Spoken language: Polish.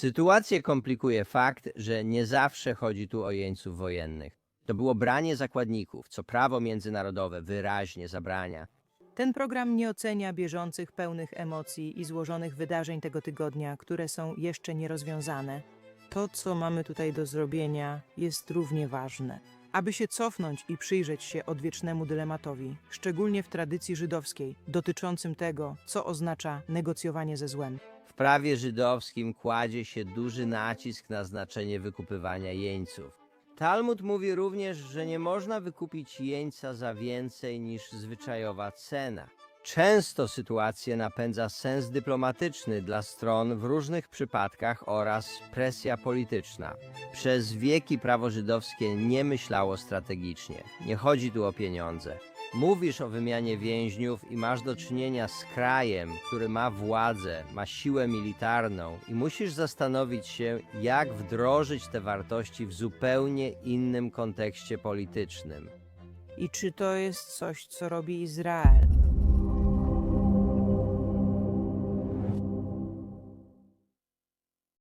Sytuację komplikuje fakt, że nie zawsze chodzi tu o jeńców wojennych. To było branie zakładników, co prawo międzynarodowe wyraźnie zabrania. Ten program nie ocenia bieżących, pełnych emocji i złożonych wydarzeń tego tygodnia, które są jeszcze nierozwiązane. To, co mamy tutaj do zrobienia, jest równie ważne. Aby się cofnąć i przyjrzeć się odwiecznemu dylematowi, szczególnie w tradycji żydowskiej, dotyczącym tego, co oznacza negocjowanie ze złem. Prawie żydowskim kładzie się duży nacisk na znaczenie wykupywania jeńców. Talmud mówi również, że nie można wykupić jeńca za więcej niż zwyczajowa cena. Często sytuację napędza sens dyplomatyczny dla stron w różnych przypadkach oraz presja polityczna. Przez wieki prawo żydowskie nie myślało strategicznie. Nie chodzi tu o pieniądze. Mówisz o wymianie więźniów i masz do czynienia z krajem, który ma władzę, ma siłę militarną i musisz zastanowić się, jak wdrożyć te wartości w zupełnie innym kontekście politycznym. I czy to jest coś, co robi Izrael?